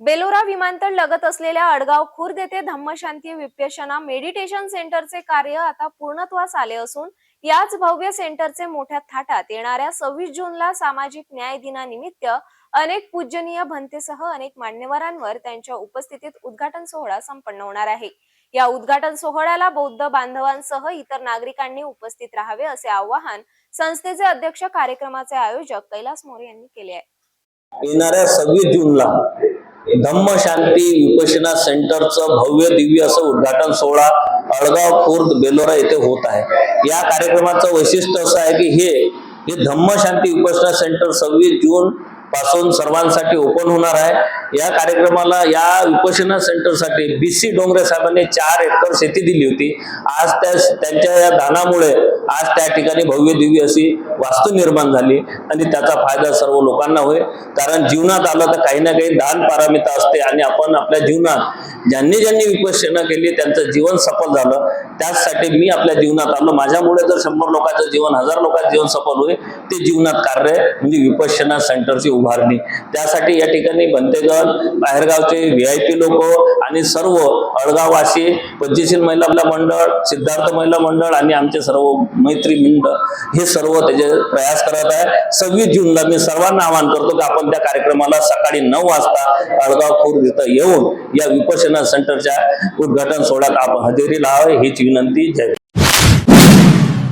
बेलोरा विमानतळ लगत असलेल्या अडगाव खुर्द येथे धम्मशांती विप्यशना मेडिटेशन सेंटरचे कार्य आता पूर्णत्वास आले असून याच भव्य सेंटरचे मोठ्या थाटात येणाऱ्या सव्वीस जूनला सामाजिक न्याय दिनानिमित्त अनेक पूजनीय भंतेसह अनेक मान्यवरांवर त्यांच्या उपस्थितीत उद्घाटन सोहळा संपन्न होणार आहे. या उद्घाटन सोहळ्याला बौद्ध बांधवांसह इतर नागरिकांनी उपस्थित राहावे असे आवाहन संस्थेचे अध्यक्ष कार्यक्रमाचे आयोजक कैलास मोरे यांनी केले आहे. येणाऱ्या सव्वीस जूनला धम्मशांती विपशना सेंटरचं भव्य दिव्य असं उद्घाटन सोहळा अडगाव खुर्द बेलोरा येथे होत आहे. या कार्यक्रमाचं वैशिष्ट्य असं आहे की हे हे धम्मशांती विपशना सेंटर सव्वीस जून पासून सर्वांसाठी ओपन होणार आहे. या कार्यक्रमाला या विपशना सेंटरसाठी बी सी डोंगरे साहेबांनी चार एकर शेती दिली होती. आज त्या त्यांच्या या दानामुळे आज त्या ठिकाणी भव्य दिव्य अशी वास्तू निर्माण झाली आणि त्याचा फायदा सर्व लोकांना होईल कारण जीवनात आलं तर काही ना काही दान पारामिता असते आणि आपण आपल्या जीवनात ज्यांनी ज्यांनी विपश्यना केली त्यांचं जीवन सफल झालं. त्याचसाठी मी आपल्या जीवनात आलो. माझ्यामुळे जर शंभर लोकांचं जीवन हजार लोकांचं जीवन सफल होईल ते जीवनात कार्य म्हणजे विपश्यना सेंटरची उभारणी. त्यासाठी या ठिकाणी बनतेगण बाहेरगावचे व्ही आय पी लोक आणि सर्व अळगाववासी पंचशील महिला मंडळ सिद्धार्थ महिला मंडळ आणि आमचे सर्व मैत्री मिंड हे सर्व त्याचे प्रयास करत आहे. सव्वीस जूनला मी सर्वांना आवाहन करतो की आपण त्या कार्यक्रमाला सकाळी नऊ वाजता अळगाव खुर्द इथं येऊन या विपश्यना सेंटरच्या उद्घाटन सोहळ्यात आपण हजेरी लावावी हीच विनंती. जय